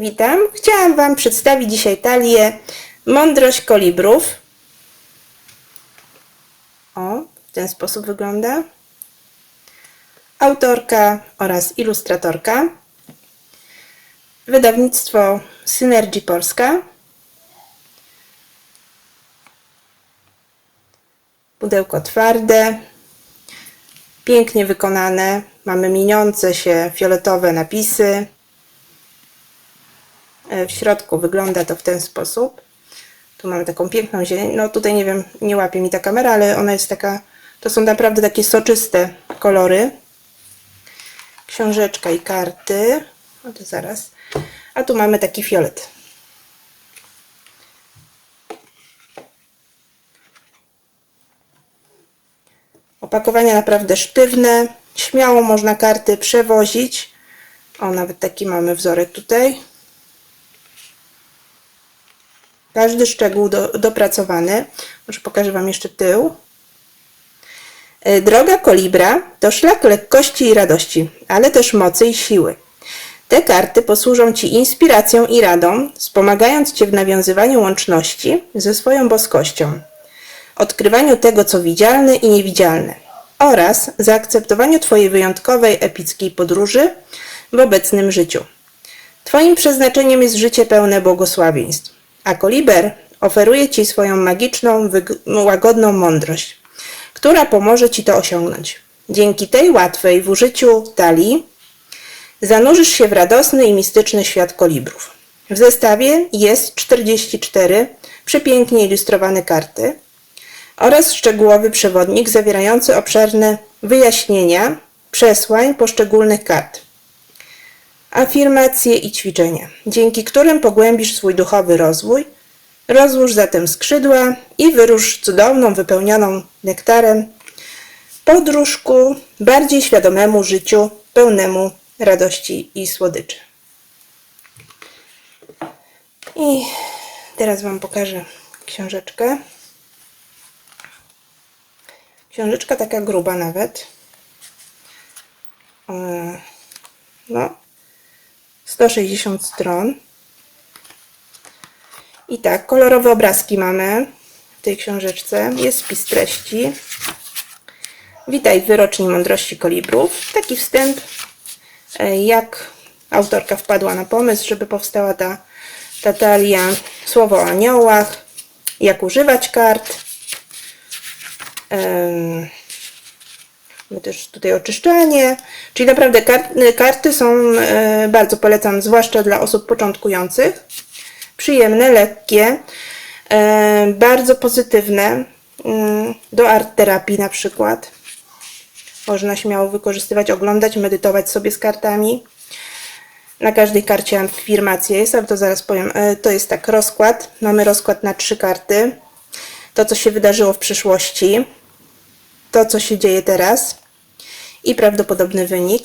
Witam. Chciałam Wam przedstawić dzisiaj talię Mądrość Kolibrów. O, w ten sposób wygląda. Autorka oraz ilustratorka. Wydawnictwo Synergy Polska. Pudełko twarde, pięknie wykonane. Mamy mieniące się fioletowe napisy. E, W środku wygląda to w ten sposób. Tu mamy taką piękną zieleń. No tutaj nie wiem, nie łapie mi ta kamera, ale ona jest taka, to są naprawdę takie soczyste kolory. Książeczka i karty. No to zaraz. A tu mamy taki fiolet. Opakowania naprawdę sztywne. Śmiało można karty przewozić. O, nawet taki mamy wzorek tutaj. Każdy szczegół do, dopracowany. Może pokażę Wam jeszcze tył. E, Droga kolibra to szlak lekkości i radości, ale też mocy i siły. Te karty posłużą Ci inspiracją i radą, wspomagając Cię w nawiązywaniu łączności ze swoją boskością, odkrywaniu tego, co widzialne i niewidzialne oraz zaakceptowaniu Twojej wyjątkowej, epickiej podróży w obecnym życiu. Twoim przeznaczeniem jest życie pełne błogosławieństw, a koliber oferuje Ci swoją magiczną, wyg- łagodną mądrość, która pomoże Ci to osiągnąć. Dzięki tej łatwej w użyciu talii zanurzysz się w radosny i mistyczny świat kolibrów. W zestawie jest 44 przepięknie ilustrowane karty oraz szczegółowy przewodnik zawierający obszerne wyjaśnienia przesłań poszczególnych kart afirmacje i ćwiczenia, dzięki którym pogłębisz swój duchowy rozwój. Rozłóż zatem skrzydła i wyrusz cudowną, wypełnioną nektarem podróż ku bardziej świadomemu życiu, pełnemu radości i słodyczy. I teraz Wam pokażę książeczkę. Książeczka taka gruba nawet. E, No, 160 stron. I tak, kolorowe obrazki mamy w tej książeczce. Jest spis treści. Witaj w wyroczni mądrości kolibrów. Taki wstęp, e, jak autorka wpadła na pomysł, żeby powstała ta, ta talia. Słowo o aniołach, jak używać kart. Em, Mamy też tutaj oczyszczanie, czyli naprawdę kar- karty są, e, bardzo polecam, zwłaszcza dla osób początkujących. Przyjemne, lekkie, e, bardzo pozytywne, mm, do art terapii na przykład. Można śmiało wykorzystywać, oglądać, medytować sobie z kartami. Na każdej karcie afirmacja jest, ale to zaraz powiem. E, To jest tak, rozkład. Mamy rozkład na trzy karty. To, co się wydarzyło w przyszłości to, co się dzieje teraz i prawdopodobny wynik.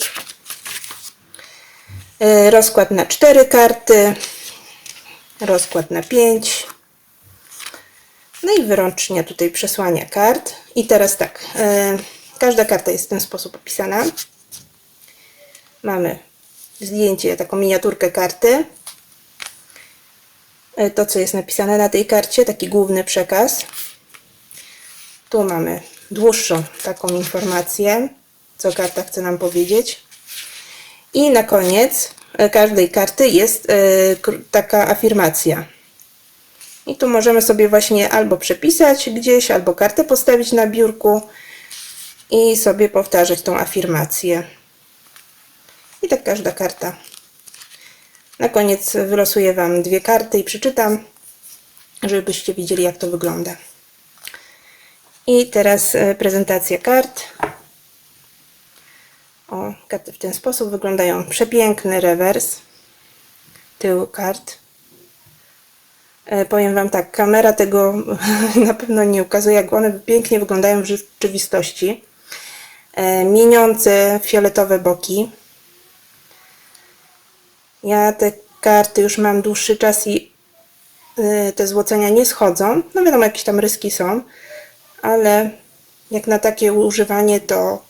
E, Rozkład na cztery karty, rozkład na pięć. No i wyrocznia tutaj przesłania kart. I teraz tak, e, każda karta jest w ten sposób opisana. Mamy zdjęcie, taką miniaturkę karty. E, To, co jest napisane na tej karcie, taki główny przekaz. Tu mamy dłuższą taką informację, co karta chce nam powiedzieć. I na koniec e, każdej karty jest e, taka afirmacja. I tu możemy sobie właśnie albo przepisać gdzieś, albo kartę postawić na biurku i sobie powtarzać tą afirmację. I tak każda karta. Na koniec wylosuję Wam dwie karty i przeczytam, żebyście widzieli, jak to wygląda. I teraz e, prezentacja kart. O, karty w ten sposób wyglądają. Przepiękny rewers. Tył kart. E, Powiem Wam tak, kamera tego na pewno nie ukazuje, jak one pięknie wyglądają w rzeczywistości. E, Mieniące fioletowe boki. Ja te karty już mam dłuższy czas i te złocenia nie schodzą. No wiadomo, jakieś tam ryski są, ale jak na takie używanie to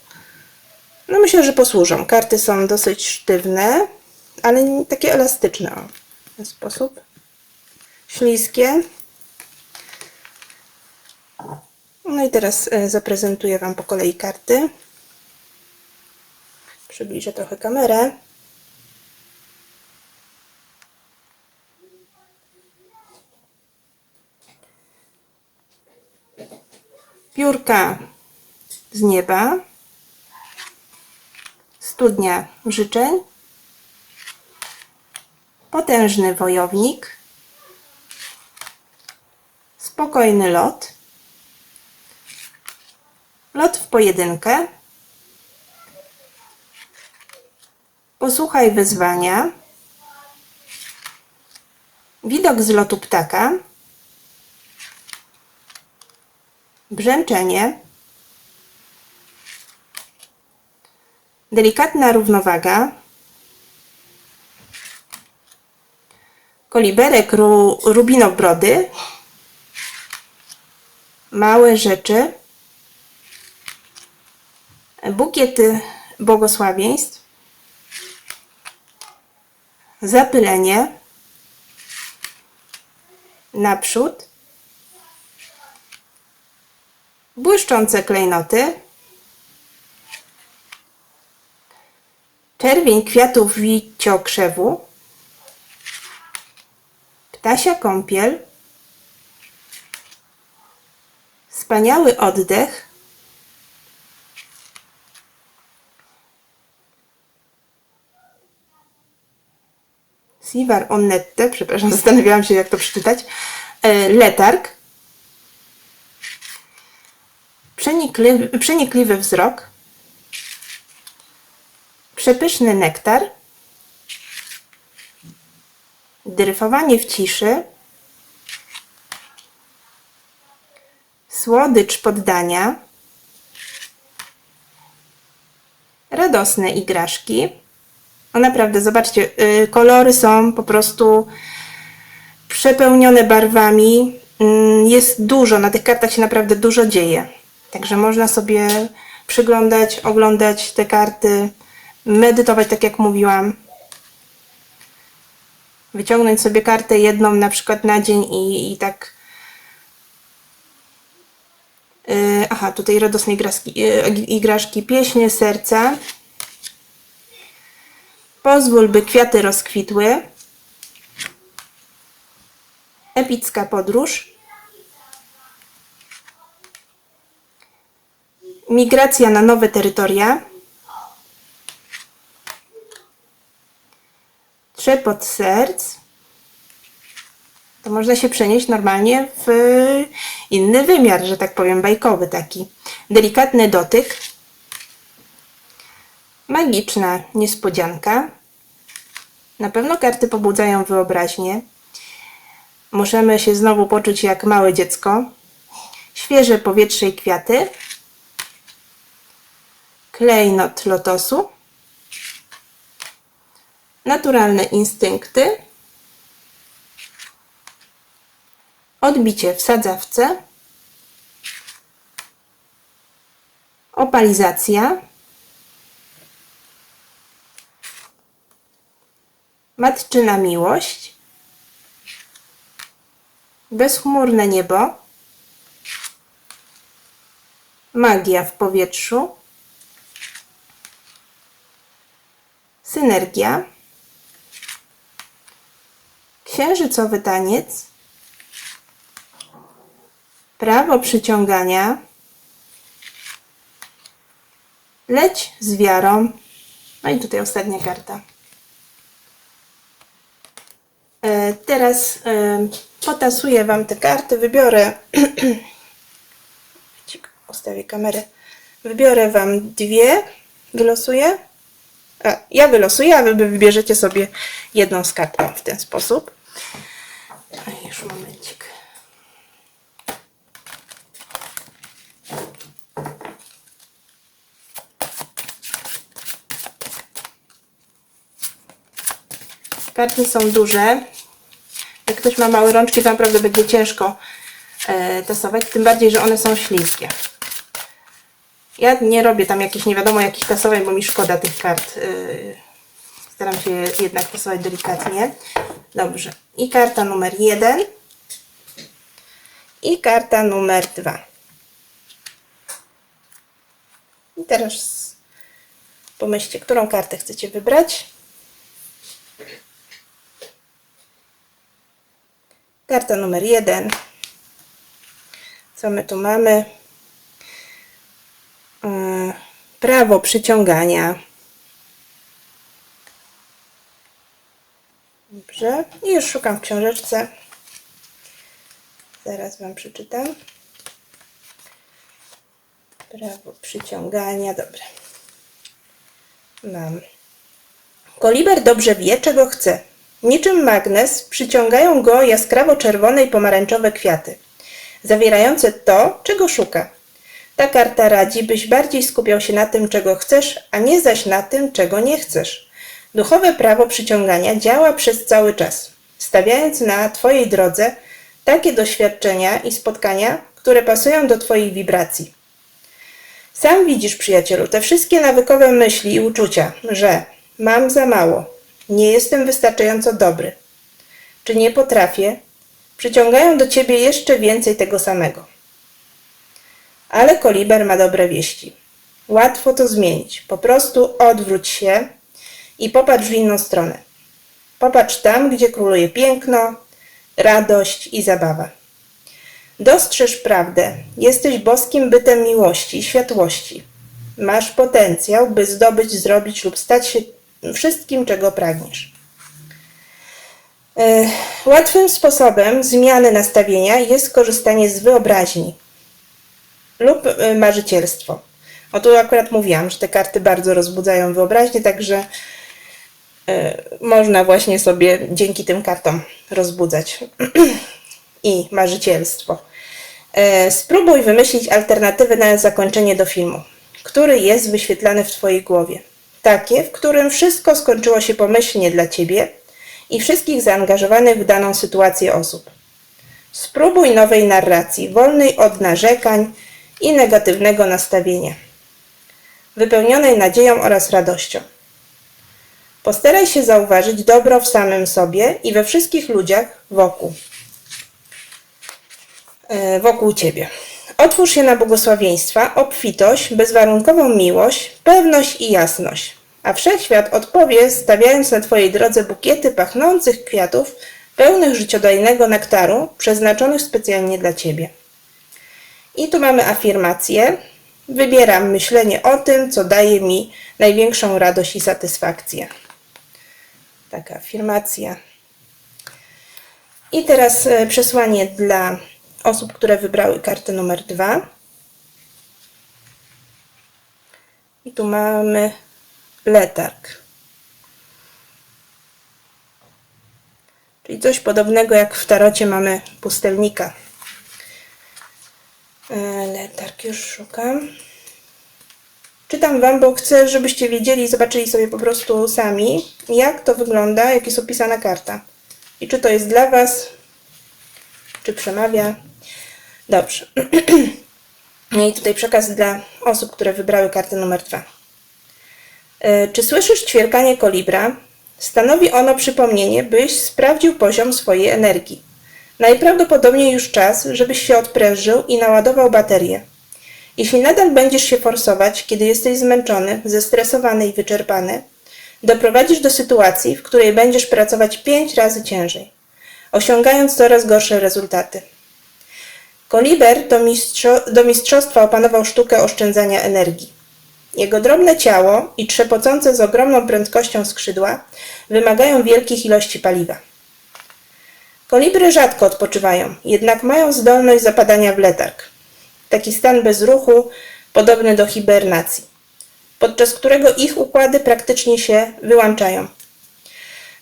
no myślę, że posłużą. Karty są dosyć sztywne, ale takie elastyczne. O. W ten sposób. Śliskie. No i teraz e, zaprezentuję Wam po kolei karty. Przybliżę trochę kamerę. Piórka z nieba. Studnia życzeń. Potężny wojownik. Spokojny lot. Lot w pojedynkę. Posłuchaj wyzwania. Widok z lotu ptaka. Brzęczenie. Delikatna równowaga. Koliberek ru, rubinobrody. Małe rzeczy. Bukiet błogosławieństw. Zapylenie. Naprzód. Błyszczące klejnoty. Czerwień kwiatów wiciokrzewu. Ptasia kąpiel. Wspaniały oddech. Sivar Onnette, przepraszam, zastanawiałam się jak to przeczytać. E, Letarg. Przenikliwy, przenikliwy wzrok. Przepyszny nektar. Dryfowanie w ciszy. Słodycz poddania. Radosne igraszki. No naprawdę, zobaczcie, y, kolory są po prostu przepełnione barwami. Mm, Jest dużo, na tych kartach się naprawdę dużo dzieje. Także można sobie przyglądać, oglądać te karty, medytować, tak jak mówiłam. Wyciągnąć sobie kartę jedną na przykład na dzień i, i tak. Yy, aha, tutaj radosne igraszki, yy, igraszki, pieśnie serca. Pozwól, by kwiaty rozkwitły. Epicka podróż. Migracja na nowe terytoria. Trzepot serc. To można się przenieść normalnie w inny wymiar, że tak powiem, bajkowy taki. Delikatny dotyk. Magiczna niespodzianka. Na pewno karty pobudzają wyobraźnię. Możemy się znowu poczuć jak małe dziecko. Świeże powietrze i kwiaty. Klejnot lotosu. Naturalne instynkty. Odbicie w sadzawce. Opalizacja. Matczyna miłość. Bezchmurne niebo. Magia w powietrzu. Synergia. Księżycowy taniec. Prawo przyciągania. Leć z wiarą. No i tutaj ostatnia karta. E, Teraz potasuję Wam te karty, wybiorę. Ustawię kamerę. Wybiorę Wam dwie, wylosuję. A, ja wylosuję, a Wy wybierzecie sobie jedną z kart O, w ten sposób. Już momencik. Karty są duże. Jak ktoś ma małe rączki, to naprawdę będzie ciężko e, tasować, tym bardziej, że one są śliskie. Ja nie robię tam jakichś nie wiadomo jakich tasowań, bo mi szkoda tych kart. e, Staram się jednak stosować delikatnie. Dobrze. I karta numer jeden. I karta numer dwa. I teraz pomyślcie, którą kartę chcecie wybrać. Karta numer jeden. Co my tu mamy? Yy, Prawo przyciągania. Dobrze. I już szukam w książeczce. Zaraz Wam przeczytam. Prawo przyciągania. Dobra. Mam. Koliber dobrze wie, czego chce. Niczym magnes przyciągają go jaskrawo czerwone i pomarańczowe kwiaty, zawierające to, czego szuka. Ta karta radzi, byś bardziej skupiał się na tym, czego chcesz, a nie zaś na tym, czego nie chcesz. Duchowe prawo przyciągania działa przez cały czas, stawiając na Twojej drodze takie doświadczenia i spotkania, które pasują do Twoich wibracji. Sam widzisz, przyjacielu, te wszystkie nawykowe myśli i uczucia, że mam za mało, nie jestem wystarczająco dobry, czy nie potrafię, przyciągają do ciebie jeszcze więcej tego samego. Ale koliber ma dobre wieści. Łatwo to zmienić. Po prostu odwróć się i popatrz w inną stronę. Popatrz tam, gdzie króluje piękno, radość i zabawa. Dostrzeż prawdę. Jesteś boskim bytem miłości i światłości. Masz potencjał, by zdobyć, zrobić lub stać się wszystkim, czego pragniesz. E, Łatwym sposobem zmiany nastawienia jest korzystanie z wyobraźni lub e, marzycielstwo. O tu akurat mówiłam, że te karty bardzo rozbudzają wyobraźnię, także e, można właśnie sobie dzięki tym kartom rozbudzać i marzycielstwo. E, Spróbuj wymyślić alternatywę na zakończenie do filmu, który jest wyświetlany w Twojej głowie. Takie, w którym wszystko skończyło się pomyślnie dla Ciebie i wszystkich zaangażowanych w daną sytuację osób. Spróbuj nowej narracji, wolnej od narzekań i negatywnego nastawienia, wypełnionej nadzieją oraz radością. Postaraj się zauważyć dobro w samym sobie i we wszystkich ludziach wokół e, wokół Ciebie. Otwórz się na błogosławieństwa, obfitość, bezwarunkową miłość, pewność i jasność. A wszechświat odpowie, stawiając na Twojej drodze bukiety pachnących kwiatów, pełnych życiodajnego nektaru, przeznaczonych specjalnie dla Ciebie. I tu mamy afirmację. Wybieram myślenie o tym, co daje mi największą radość i satysfakcję. Taka afirmacja. I teraz e, przesłanie dla osób, które wybrały kartę numer dwa. I tu mamy letarg. Czyli coś podobnego jak w tarocie mamy pustelnika. E, Letarg już szukam. Czytam Wam, bo chcę, żebyście wiedzieli i zobaczyli sobie po prostu sami, jak to wygląda, jak jest opisana karta. I czy to jest dla Was, czy przemawia. Dobrze. I tutaj przekaz dla osób, które wybrały kartę numer dwa. E, Czy słyszysz ćwierkanie kolibra? Stanowi ono przypomnienie, byś sprawdził poziom swojej energii. Najprawdopodobniej już czas, żebyś się odprężył i naładował baterię. Jeśli nadal będziesz się forsować, kiedy jesteś zmęczony, zestresowany i wyczerpany, doprowadzisz do sytuacji, w której będziesz pracować pięć razy ciężej, osiągając coraz gorsze rezultaty. Koliber do, do mistrzostwa opanował sztukę oszczędzania energii. Jego drobne ciało i trzepocące z ogromną prędkością skrzydła wymagają wielkich ilości paliwa. Kolibry rzadko odpoczywają, jednak mają zdolność zapadania w letarg. Taki stan bez ruchu, podobny do hibernacji, podczas którego ich układy praktycznie się wyłączają.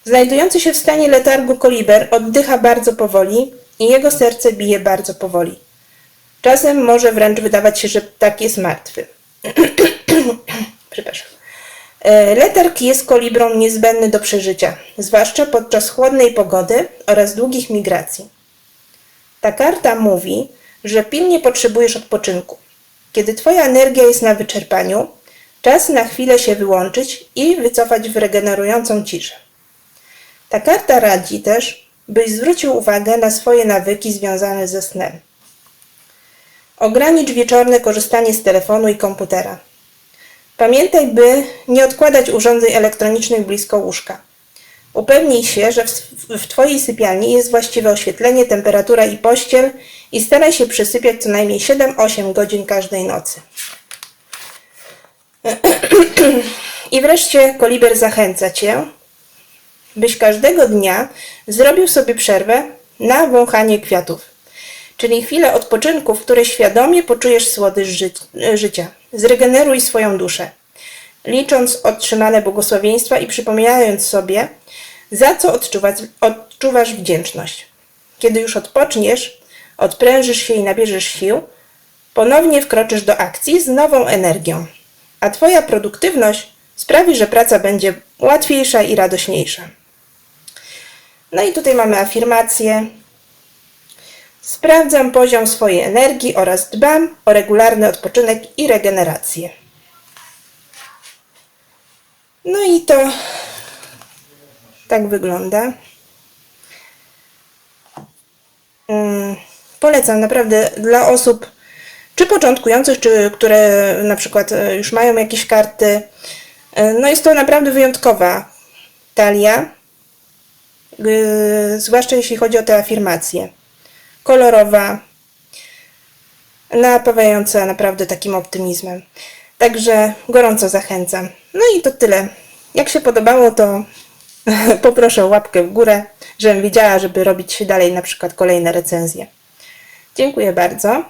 Znajdujący się w stanie letargu koliber oddycha bardzo powoli i jego serce bije bardzo powoli. Czasem może wręcz wydawać się, że tak jest martwy. Przepraszam. E, Letarg jest kolibrą niezbędny do przeżycia, zwłaszcza podczas chłodnej pogody oraz długich migracji. Ta karta mówi, że pilnie potrzebujesz odpoczynku. Kiedy Twoja energia jest na wyczerpaniu, Czas na chwilę się wyłączyć i wycofać w regenerującą ciszę. Ta karta radzi też, byś zwrócił uwagę na swoje nawyki związane ze snem. Ogranicz wieczorne korzystanie z telefonu i komputera. Pamiętaj, by nie odkładać urządzeń elektronicznych blisko łóżka. Upewnij się, że w, Twojej sypialni jest właściwe oświetlenie, temperatura i pościel i staraj się przysypiać co najmniej 7-8 godzin każdej nocy. I wreszcie Koliber zachęca Cię, byś każdego dnia zrobił sobie przerwę na wąchanie kwiatów, czyli chwilę odpoczynku, w której świadomie poczujesz słodycz ży- życia. Zregeneruj swoją duszę, licząc otrzymane błogosławieństwa i przypominając sobie, za co odczuwać, odczuwasz wdzięczność. Kiedy już odpoczniesz, odprężysz się i nabierzesz sił, ponownie wkroczysz do akcji z nową energią, a Twoja produktywność sprawi, że praca będzie łatwiejsza i radośniejsza. No i tutaj mamy afirmację. Sprawdzam poziom swojej energii oraz dbam o regularny odpoczynek i regenerację. No i to tak wygląda. Mm, Polecam naprawdę dla osób czy początkujących, czy które na przykład e, już mają jakieś karty. E, No jest to naprawdę wyjątkowa talia, Yy, zwłaszcza jeśli chodzi o te afirmacje. Kolorowa, napawająca naprawdę takim optymizmem. Także gorąco zachęcam. No i to tyle. Jak się podobało, to poproszę o łapkę w górę, żebym wiedziała, żeby robić dalej na przykład kolejne recenzje. Dziękuję bardzo.